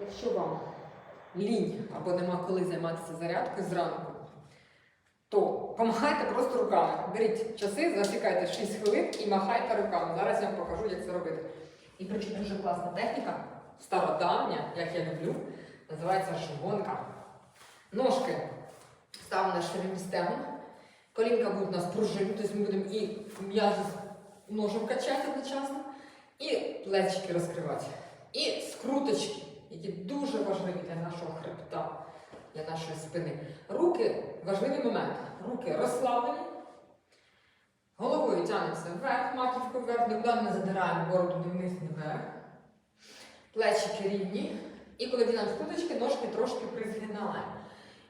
Якщо вам лінь або нема коли займатися зарядкою зранку, то помахайте просто руками. Беріть часи, засікайте 6 хвилин і махайте руками. Зараз я вам покажу, як це робити. І причому дуже класна техніка, стародавня, як я люблю, називається швонка. Ножки ставимо на стегон. Колінка будуть у нас пружинні, тобто ми будемо і м'язи з ножом качати одночасно, і плечики розкривати. І скруточки, які дуже важливі для нашого хребта, для нашої спини. Руки важливий момент. Руки розслаблені. Головою тягнемося вверх, маківкою вверх, нікуди не задираємо бороду ні вниз, ні вверх. Плечики рівні. І коли дінаємо скруточки, ножки трошки призгинаємо.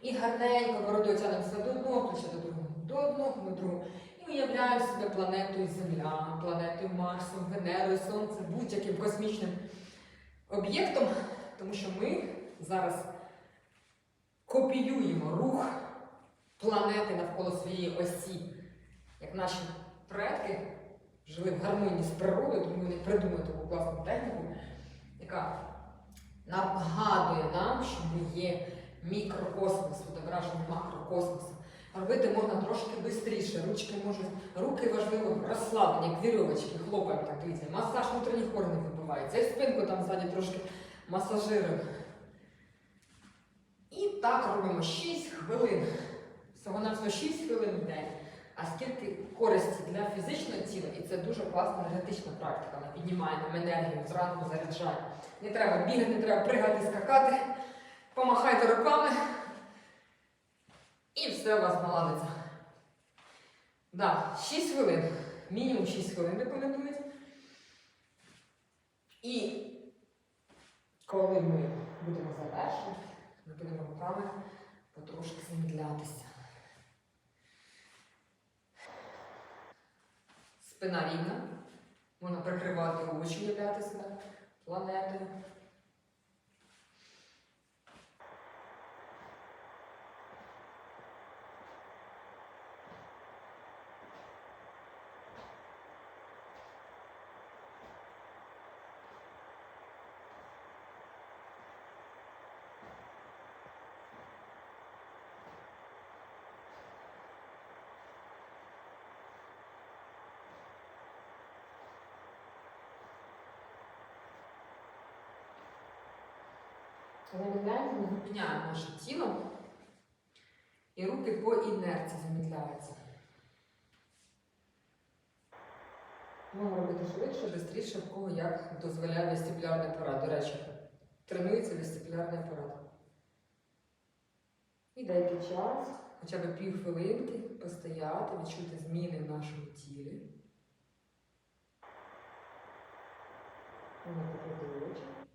І гарненько бородою тягнемося до одного плеча до другого, до одного до другого. І уявляємо себе планетою Земля, планетою Марсом, Венерою, Сонцем, будь-яким космічним об'єктом, тому що ми зараз копіюємо рух планети навколо своєї осі, як наші предки жили в гармонії з природою, тому вони придумали таку класну техніку, яка нагадує нам, що ми є мікрокосмос, відображення макрокосмосу. Робити можна трошки швидше, ручки можуть, руки важливо розслаблені, як вірьовочки, хлопаємо так дивіться. Масаж внутрішніх органів відбувається. І спинку там ззаді трошки масажируємо. І так робимо 6 хвилин. Всього на всього 6 хвилин в день. А скільки користі для фізичного тіла, і це дуже класна енергетична практика. Вона піднімає нам енергію, зранку заряджає. Не треба бігати, не треба пригати, скакати. Помахайте руками. І все у вас наладиться. Да, 6 хвилин. Мінімум 6 хвилин рекомендують. І коли ми будемо завершувати, ми будемо руками потрошки замідлятися. Спина рівна. Можна прикривати очі, уявляти себе планетою. Замідляємося, ми зупиняємо наше тіло. І руки по інерції замідляються. Можна робити швидше, швидше, в кого як дозволяє вестибулярний апарат. До речі, тренується вестибулярний апарат. І деякий час, хоча б пів хвилинки, постояти, відчути зміни в нашому тілі. Можна покрити очі.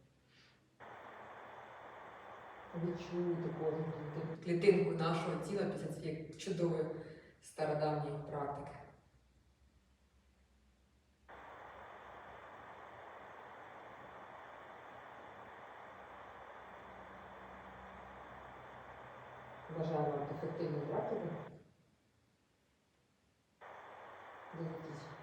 Відчуйте кожну клітин- клітинку нашого тіла після цієї чудової стародавньої практики. Бажаю вам ефективної практики. Дивіться